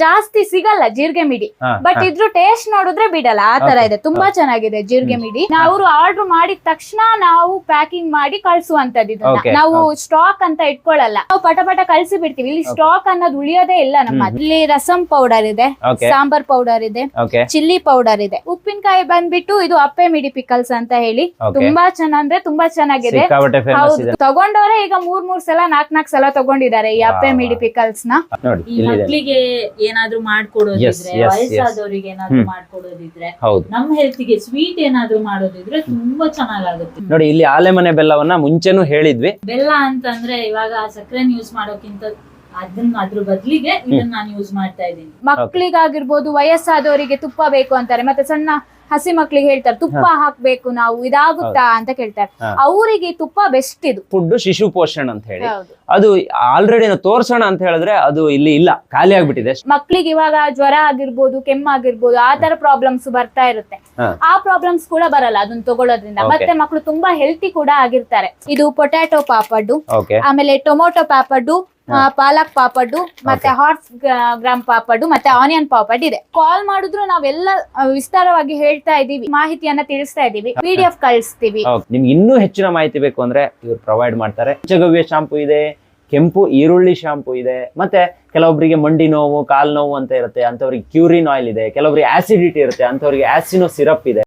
ಜಾಸ್ತಿ ಸಿಗಲ್ಲ ಜೀರಿಗೆ ಮಿಡಿ. ಬಟ್ ಇದ್ರು ಟೇಸ್ಟ್ ನೋಡಿದ್ರೆ ಬಿಡಲ್ಲ. ಆ ತರ ಇದೆ. ತುಂಬಾ ಚೆನ್ನಾಗಿದೆ ಜೀರಿಗೆ ಮಿಡಿ. ಅವರು ಆರ್ಡರ್ ಮಾಡಿದ ತಕ್ಷಣ ನಾವು ಪ್ಯಾಕಿಂಗ್ ಮಾಡಿ ಕಳ್ಸುವಂತದ್ದು ಇದನ್ನ. ನಾವು ಸ್ಟಾಕ್ ಅಂತ ಇಟ್ಕೊಳ್ಳಲ್ಲ. ನಾವು ಪಟ ಪಟ ಕಳ್ಸಿ ಬಿಡ್ತೀವಿ ಇಲ್ಲಿ ಸ್ಟಾಕ್ ಅನ್ನೋದು ಉಳಿಯೋದೇ ಇಲ್ಲ ನಮ್ಮ. ಇಲ್ಲಿ ರಸಂ ಪೌಡರ್ ಇದೆ ಸಾಂಬಾರ್ ಪೌಡರ್ ಇದೆ ಚಿಲ್ಲಿ ಪೌಡರ್ ಇದೆ. ಉಪ್ಪಿನಕಾಯಿ ಬಂದ್ಬಿಟ್ಟು ಇದು ಅಪ್ಪೆ ಮಿಡಿ ಪಿಕಲ್ಸ್ ಅಂತ ಹೇಳಿ. ತುಂಬಾ ಚೆನ್ನಾಗಿ ತುಂಬಾ ಚೆನ್ನಾಗಿದೆ. ಹೌದು. ತಗೊಂಡವ್ರೆ ಈಗ ಮೂರ್ ಮೂರ್ ಸಲ ನಾಕ್ ನಾಕ್ ಸಲ ತಗೊಂಡಿದ್ದಾರೆ ಈ ಅಪ್ಪೆ ಮಿಡಿ ಪಿಕಲ್ಸ್ನ. ಮಕ್ಳಿಗೆ ಏನಾದ್ರೂ ಮಾಡ್ಕೊಡೋದಿದ್ರೆ. ವಯಸ್ಸಾದವರಿಗೆ ಏನಾದ್ರೂ. ಮಾಡ್ಕೊಡೋದಿದ್ರೆ ನಮ್ ನಮ್ಮ ಹೆಲ್ತ್ಗೆ ಸ್ವೀಟ್ ಏನಾದ್ರೂ ಮಾಡೋದಿದ್ರೆ ತುಂಬಾ ಚೆನ್ನಾಗಾಗುತ್ತೆ ನೋಡಿ ಇಲ್ಲಿ ಆಲೆಮನೆ ಬೆಲ್ಲವನ್ನ ಮುಂಚೆನೂ ಹೇಳಿದ್ವಿ ಬೆಲ್ಲ ಅಂತಂದ್ರೆ ಇವಾಗ ಸಕ್ಕರೆ ಯೂಸ್ ಮಾಡೋಕ್ಕಿಂತ ಅದನ್ನ ಅದ್ರ ಬದ್ಲಿಗೆ ಇದನ್ನ ನಾನು ಯೂಸ್ ಮಾಡ್ತಾ ಇದ್ದೀನಿ. ಮಕ್ಳಿಗಾಗಿರ್ಬೋದು ವಯಸ್ಸಾದವರಿಗೆ ತುಪ್ಪ ಬೇಕು ಅಂತಾರೆ. ಮತ್ತೆ ಸಣ್ಣ ಹಸಿ ಮಕ್ಳಿಗೆ ಹೇಳ್ತಾರೆ ತುಪ್ಪ ಹಾಕ್ಬೇಕು ನಾವು ಇದಾಗುತ್ತಾ? ಅಂತ ಕೇಳ್ತಾರೆ. ಅವರಿಗೆ ತುಪ್ಪ ಬೆಸ್ಟ್ ಇದು. ಫುಡ್ ಶಿಶು ಪೋಷಣ ಅಂತ ಹೇಳಿ. ಅದು ಆಲ್ರೆಡಿ ತೋರ್ಸೋಣ ಅಂತ ಹೇಳಿದ್ರೆ ಅದು ಇಲ್ಲಿ ಇಲ್ಲ ಖಾಲಿ ಆಗ್ಬಿಟ್ಟಿದೆ ಮಕ್ಳಿಗೆ ಇವಾಗ ಜ್ವರ ಆಗಿರ್ಬೋದು ಕೆಮ್ಮಾಗಿರ್ಬೋದು ಆ ತರ ಪ್ರಾಬ್ಲಮ್ಸ್ ಬರ್ತಾ ಇರುತ್ತೆ. ಆ ಪ್ರಾಬ್ಲಮ್ಸ್ ಕೂಡ ಬರಲ್ಲ ಅದನ್ನ ತಗೊಳ್ಳೋದ್ರಿಂದ. ಮತ್ತೆ ಮಕ್ಳು ತುಂಬಾ ಹೆಲ್ತಿ ಕೂಡ ಆಗಿರ್ತಾರೆ. ಇದು ಪೊಟ್ಯಾಟೊ ಪಾಪಡ್ಡು ಆಮೇಲೆ ಟೊಮೊಟೊ ಪಾಪಡ್ಡು ಪಾಲಕ್ ಪಾಪಡ್ಡು ಮತ್ತೆ ಹಾರ್ಸ್ ಗ್ರಾಮ್ ಪಾಪಡ್ ಮತ್ತೆ ಆನಿಯನ್ ಪಾಪಡ್ ಇದೆ. ಕಾಲ್ ಮಾಡಿದ್ರು ನಾವೆಲ್ಲ ವಿಸ್ತಾರವಾಗಿ ಹೇಳ್ತಾ ಇದೀವಿ ಮಾಹಿತಿಯನ್ನ ತಿಳಿಸ್ತಾ ಇದೀವಿ ಪಿ ಡಿ ಎಫ್ ಕಳಿಸ್ತೀವಿ ನಿಮ್ಗೆ ಇನ್ನೂ ಹೆಚ್ಚಿನ ಮಾಹಿತಿ ಬೇಕು ಅಂದ್ರೆ ಇವ್ರು ಪ್ರೊವೈಡ್ ಮಾಡ್ತಾರೆ. ಚಗವ್ಯ ಶಾಂಪೂ ಇದೆ ಕೆಂಪು ಈರುಳ್ಳಿ ಶಾಂಪೂ ಇದೆ ಮತ್ತೆ ಕೆಲವೊಬ್ಬರಿಗೆ ಮಂಡಿ ನೋವು ಕಾಲ್ ನೋವು ಅಂತ ಇರುತ್ತೆ ಅಂತವ್ರಿಗೆ ಕ್ಯೂರಿನ್ ಆಯಿಲ್ ಇದೆ ಕೆಲವೊಬ್ಬರಿಗೆ ಆಸಿಡಿಟಿ ಇರುತ್ತೆ ಅಂತವ್ರಿಗೆ ಆಸಿನೋ ಸಿರಪ್ ಇದೆ.